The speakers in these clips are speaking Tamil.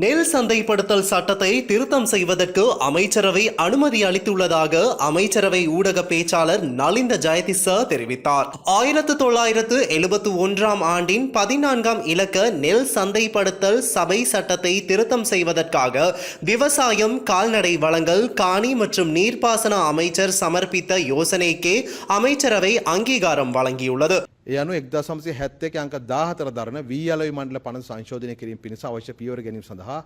நெல் சந்தைப்படுத்தல் சட்டத்தை திருத்தம் செய்வதற்கு அமைச்சரவை அனுமதி அளித்துள்ளதாக அமைச்சரவை ஊடக பேச்சாளர் நலிந்த ஜெயதிச தெரிவித்தார். ஆயிரத்து தொள்ளாயிரத்து எழுபத்து ஒன்றாம் ஆண்டின் பதினான்காம் இலக்க நெல் சந்தைப்படுத்தல் சபை சட்டத்தை திருத்தம் செய்வதற்காக விவசாயம் கால்நடை வளங்கள் காணி மற்றும் நீர்ப்பாசன அமைச்சர் சமர்ப்பித்த யோசனைக்கே அமைச்சரவை அங்கீகாரம் வழங்கியுள்ளது. ඒ අනු එක්දා සමසය හැත්තක අංක දාහතර දරන වී අලයි මණ්ඩල පණ සංශෝධනය කිරීම පිණිස අවශ්‍ය පියවර ගැනීම සඳහා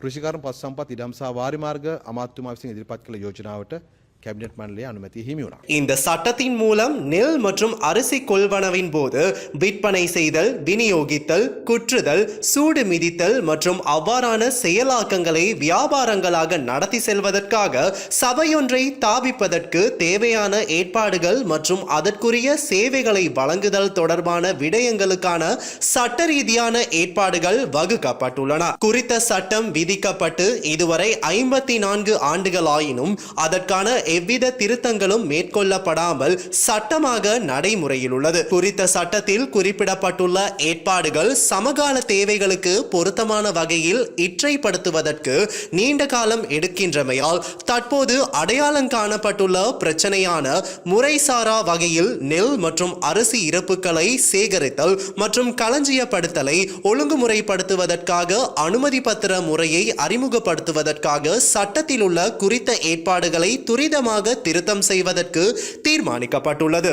කෘෂිකරම් පස් සම්පත් ඉඩම් සහ වාරිමාර්ග අමාත්‍යතුමා විසින් ඉදිරිපත් කළ යෝජනාවට கேபினெட் மண்டலிய அனுமதி ஹிமியுனா இந்த சட்டத்தின் மூலம் நெல் மற்றும் அரிசி கொள்வனவின் போது விற்பனை செய்தல் விநியோகித்தல் குற்றுதல் சூடு மிதித்தல் மற்றும் அவ்வாறான செயலாக்கங்களை வியாபாரங்களாக நடத்தி செல்வதற்காக சபையொன்றை தாபிப்பதற்கு தேவையான ஏற்பாடுகள் மற்றும் அதற்குரிய சேவைகளை வழங்குதல் தொடர்பான விடயங்களுக்கான சட்ட ரீதியான ஏற்பாடுகள் வகுக்கப்பட்டுள்ளன. குறித்த சட்டம் விதிக்கப்பட்டு இதுவரை ஐம்பத்தி நான்கு ஆண்டுகளாயினும் அதற்கான எவ்வித திருத்தங்களும் மேற்கொள்ளப்படாமல் சட்டமாக நடைமுறையில் உள்ளது குறித்த சட்டத்தில் குறிப்பிடப்பட்டுள்ள ஏற்பாடுகள் சமகால தேவைகளுக்கு பொருத்தமான வகையில் இற்றைப்படுத்துவதற்கு நீண்ட காலம் எடுக்கின்றமையால் தற்போது அடையாளம் காணப்பட்டுள்ள பிரச்சனையான முறைசாரா வகையில் நெல் மற்றும் அரிசி இறப்புகளை சேகரித்தல் மற்றும் களஞ்சியப்படுத்தலை ஒழுங்குமுறைப்படுத்துவதற்காக அனுமதி பத்திர முறையை அறிமுகப்படுத்துவதற்காக சட்டத்தில் உள்ள குறித்த ஏற்பாடுகளை துரித துரிதமாக திருத்தம் செய்வதற்கு தீர்மானிக்கப்பட்டுள்ளது.